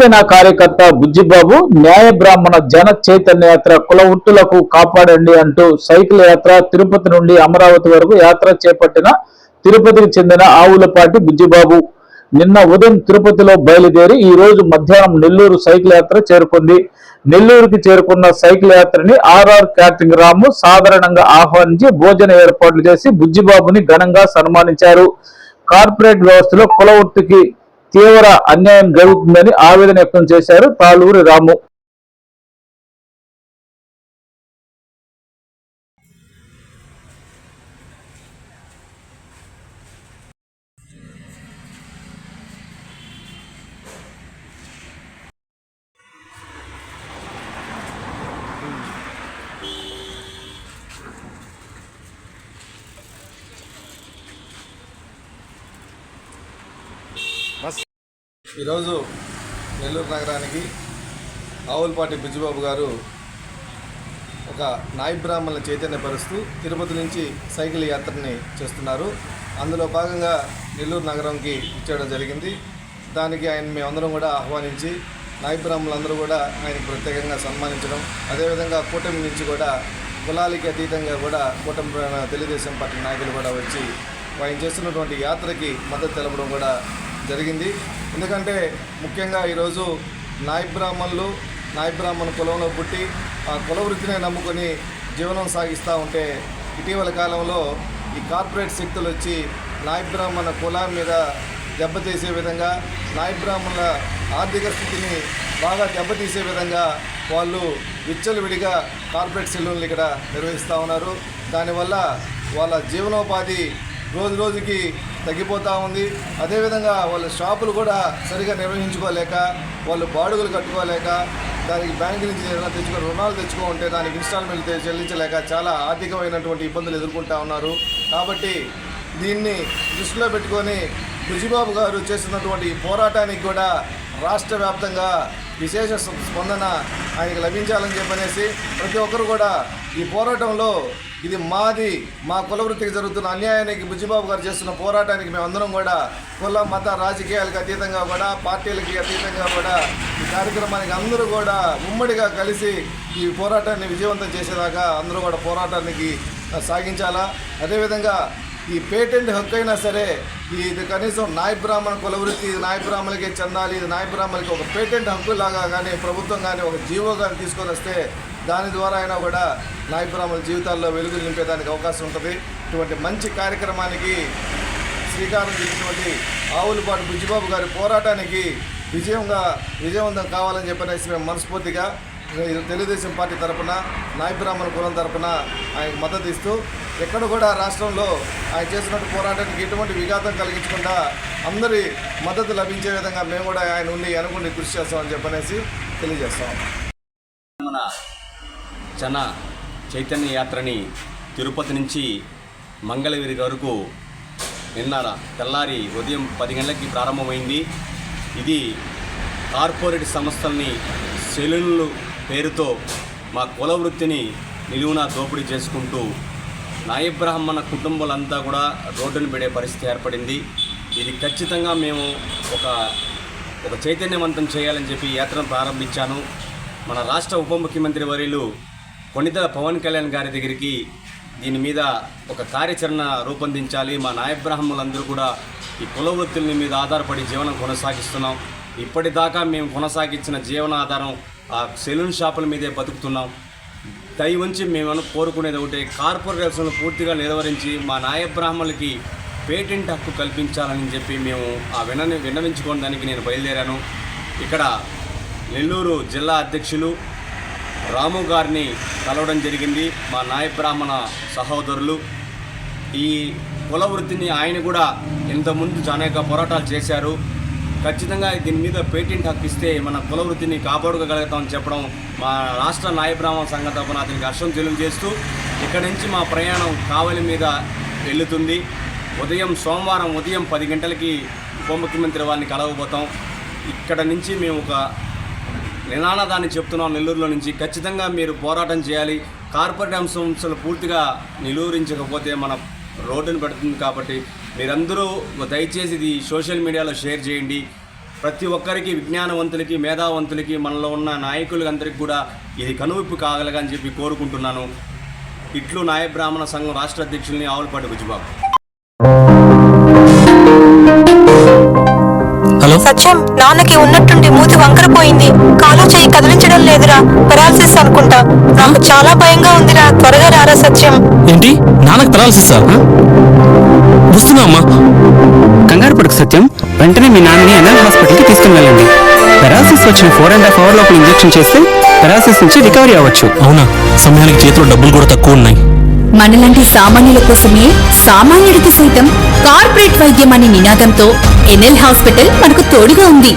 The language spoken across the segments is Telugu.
జనసేన కార్యకర్త బుజ్జిబాబు న్యాయ బ్రాహ్మణ జన చైతన్య యాత్ర కుల ఉట్టులకు కాపాడండి అంటూ సైకిల్ యాత్ర తిరుపతి నుండి అమరావతి వరకు యాత్ర చేపట్టిన తిరుపతికి చెందిన ఆవులపాటి బుజ్జిబాబు. నిన్న ఉదయం తిరుపతిలో బయలుదేరి ఈ రోజు మధ్యాహ్నం నెల్లూరు సైకిల్ యాత్ర చేరుకుంది. నెల్లూరుకి చేరుకున్న సైకిల్ యాత్రని ఆర్ఆర్ క్యాటరింగ్ రాము సాధారణంగా ఆహ్వానించి భోజన ఏర్పాట్లు చేసి బుజ్జిబాబుని ఘనంగా సన్మానించారు. కార్పొరేట్ వ్యవస్థలో కుల వృత్తికి తీవ్ర అన్యాయం జరుగుతుందని ఆవేదన వ్యక్తం చేశారు తాళూరి రాము. ఈరోజు నెల్లూరు నగరానికి ఆవులపాటి బిజుబాబు గారు ఒక నాయ బ్రాహ్మణుల చైతన్యపరుస్తూ తిరుపతి నుంచి సైకిల్ యాత్రని చేస్తున్నారు. అందులో భాగంగా నెల్లూరు నగరంకి ఇచ్చేయడం జరిగింది. దానికి ఆయన మేమందరం కూడా ఆహ్వానించి నాయ బ్రాహ్మణులందరూ కూడా ఆయనకు ప్రత్యేకంగా సన్మానించడం అదేవిధంగా కూటమి నుంచి కూడా కులాలకి అతీతంగా కూడా కూటమి తెలుగుదేశం పార్టీ నాయకులు కూడా వచ్చి ఆయన చేస్తున్నటువంటి యాత్రకి మద్దతు తెలపడం కూడా జరిగింది. ఎందుకంటే ముఖ్యంగా ఈరోజు నాయ బ్రాహ్మణులు నాయ బ్రాహ్మణ కులంలో పుట్టి ఆ కుల వృత్తినే నమ్ముకొని జీవనం సాగిస్తూ ఉంటే ఇటీవల కాలంలో ఈ కార్పొరేట్ శక్తులు వచ్చి నాయ బ్రాహ్మణ కులం మీద దెబ్బతీసే విధంగా నాయ బ్రాహ్మణుల ఆర్థిక స్థితిని బాగా దెబ్బతీసే విధంగా వాళ్ళు విచ్చలవిడిగా కార్పొరేట్ సెలూన్లు ఇక్కడ నిర్వహిస్తూ ఉన్నారు. దానివల్ల వాళ్ళ జీవనోపాధి రోజు రోజుకి తగ్గిపోతూ ఉంది. అదేవిధంగా వాళ్ళ షాపులు కూడా సరిగా నిర్వహించుకోలేక వాళ్ళు బాడుగులు కట్టుకోలేక దానికి బ్యాంకు నుంచి ఏదైనా తెచ్చుకో రుణాలు తెచ్చుకుంటే దానికి ఇన్స్టాల్మెంట్ చెల్లించలేక చాలా ఆర్థికమైనటువంటి ఇబ్బందులు ఎదుర్కొంటూ ఉన్నారు. కాబట్టి దీన్ని దృష్టిలో పెట్టుకొని బుజిబాబు గారు చేస్తున్నటువంటి పోరాటానికి కూడా రాష్ట్ర వ్యాప్తంగా విశేష స్పందన ఆయనకు లభించాలని చెప్పనేసి ప్రతి ఒక్కరు కూడా ఈ పోరాటంలో ఇది మాది మా కుల వృత్తికి జరుగుతున్న అన్యాయానికి బుజ్జిబాబు గారు చేస్తున్న పోరాటానికి మేమందరం కూడా కుల మత రాజకీయాలకు అతీతంగా కూడా పార్టీలకి అతీతంగా కూడా ఈ కార్యక్రమానికి అందరూ కూడా ఉమ్మడిగా కలిసి ఈ పోరాటాన్ని విజయవంతం చేసేదాకా అందరూ కూడా పోరాటానికి సాగించాలా. అదేవిధంగా ఈ పేటెంట్ హక్కు అయినా సరే ఇది కనీసం నాయ బ్రాహ్మణ కులవృత్తి ఇది నాయ బ్రాహ్మణకే చెందాలి ఇది నాయ బ్రాహ్మణకి ఒక పేటెంట్ హక్కు లాగా కానీ ప్రభుత్వం కానీ ఒక జీవో కానీ తీసుకొని వస్తే దాని ద్వారా అయినా కూడా నాయ బ్రాహ్మణుల జీవితాల్లో వెలుగు నింపేదానికి అవకాశం ఉంటుంది. ఇటువంటి మంచి కార్యక్రమానికి శ్రీకారం చేసినటువంటి ఆవులపాటి బుజ్జిబాబు గారి పోరాటానికి విజయంగా విజయవంతం కావాలని చెప్పనేసి మేము మనస్ఫూర్తిగా తెలుగుదేశం పార్టీ తరపున నాయబ్రాహ్మణ కులం తరపున ఆయనకు మద్దతు ఇస్తూ ఎక్కడ కూడా రాష్ట్రంలో ఆయన చేసినట్టు పోరాటానికి ఎటువంటి విఘాతం కలిగించకుండా అందరి మద్దతు లభించే విధంగా మేము కూడా ఆయన ఉండి అనుకుని కృషి చేస్తామని చెప్పనేసి తెలియజేస్తాం. మన జన చైతన్య యాత్రని తిరుపతి నుంచి మంగళగిరి వరకు నిన్న తెల్లారి ఉదయం పది గంటలకి ప్రారంభమైంది. ఇది కార్పొరేట్ సంస్థల్ని సెలూన్లు పేరుతో మా కుల వృత్తిని నిలువున దోపిడీ చేసుకుంటూ నాయబ్రాహ్మణ కుటుంబాలంతా కూడా రోడ్డును పెడే పరిస్థితి ఏర్పడింది. ఇది ఖచ్చితంగా మేము ఒక ఒక చైతన్యవంతం చేయాలని చెప్పి యాత్రను ప్రారంభించాను. మన రాష్ట్ర ఉప ముఖ్యమంత్రి వర్యులు కొణిదల పవన్ కళ్యాణ్ గారి దగ్గరికి దీని మీద ఒక కార్యాచరణ రూపొందించాలి. మా నాయబ్రాహ్మలందరూ కూడా ఈ కుల వృత్తుల మీద ఆధారపడి జీవనం కొనసాగిస్తున్నాం. ఇప్పటిదాకా మేము కొనసాగించిన జీవనాధారం ఆ సెలూన్ షాపుల మీదే బతుకుతున్నాం. దయ ఉంచి మేము కోరుకునేది ఒకటి. కార్పొరేషన్లు పూర్తిగా నిర్వహించి మా నాయ బ్రాహ్మణులకి పేటెంట్ హక్కు కల్పించాలని చెప్పి మేము ఆ విన విన్నవించుకోవడానికి నేను బయలుదేరాను. ఇక్కడ నెల్లూరు జిల్లా అధ్యక్షులు రాము గారిని కలవడం జరిగింది. మా నాయ బ్రాహ్మణ సహోదరులు. ఈ కుల వృత్తిని ఆయన కూడా ఇంతకుముందు అనేక పోరాటాలు చేశారు. ఖచ్చితంగా దీని మీద పేటెంట్ హక్కు ఇస్తే మన కుల వృత్తిని కాపాడుకోగలుగుతామని చెప్పడం మా రాష్ట్ర నాయ బ్రాహ్మణ సంఘ తరపున అతనికి హర్షం తెలియజేస్తూ ఇక్కడ నుంచి మా ప్రయాణం కావలి మీద వెళ్తుంది. ఉదయం సోమవారం ఉదయం పది గంటలకి ఉప ముఖ్యమంత్రి వారిని కలవబోతాం. ఇక్కడ నుంచి మేము ఒక నినాదాన్ని చెప్తున్నాం నెల్లూరులో నుంచి. ఖచ్చితంగా మీరు పోరాటం చేయాలి. కార్పొరేట్ అంశం పూర్తిగా నిలువరించకపోతే మన రోడ్డును పెడుతుంది కాబట్టి మీరందరూ దయచేసి ఇది సోషల్ మీడియాలో షేర్ చేయండి. ప్రతి ఒక్కరికి విజ్ఞానవంతులకి మేధావంతులకి మనలో ఉన్న నాయకులందరికీ కూడా ఇది కనువిప్పు కాగలగని చెప్పి కోరుకుంటున్నాను. ఇట్లు నాయ బ్రాహ్మణ సంఘం రాష్ట్ర అధ్యక్షుల్ని ఆవులపాటి బుజ్జిబాబు. హలో? సత్యం నాన్నకి ఉన్నట్టుండి మూతి వంకరపోయింది కాలు చేయి కదిలించడం లేదురా. పెరాలసిస్ అనుకుంటా. నాకు చాలా భయంగా ఉందిరా. త్వరగా రారా సత్యం. ఏంటి? నాన్నకు పెరాలసిస్ వస్తున్నా అమ్మా. కంగారు పడకు సత్యం. వెంటనే మీ నాన్నని ఎన్ఎల్ హాస్పిటల్కి తీసుకుని వెళ్ళండి పెరాసిస్ వచ్చిన ఫోర్ అండ్ హాఫ్ అవర్ లోపల ఇంజెక్షన్ చేస్తే పెరాసిస్ నుంచి రికవరీ అవ్వచ్చు. అవునా? సమయానికి చేతిలో డబ్బులు కూడా తక్కువ ఉన్నాయి. మనలాంటి సామాన్యుల కోసమే సామాన్యుడికి సైతం కార్పొరేట్ వైద్యం అనే నినాదంతో ఎన్ఎల్ హాస్పిటల్ మనకు తోడుగా ఉంది.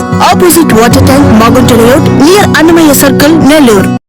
Opposite water tank Magunta layout near Annamayya circle Nellore.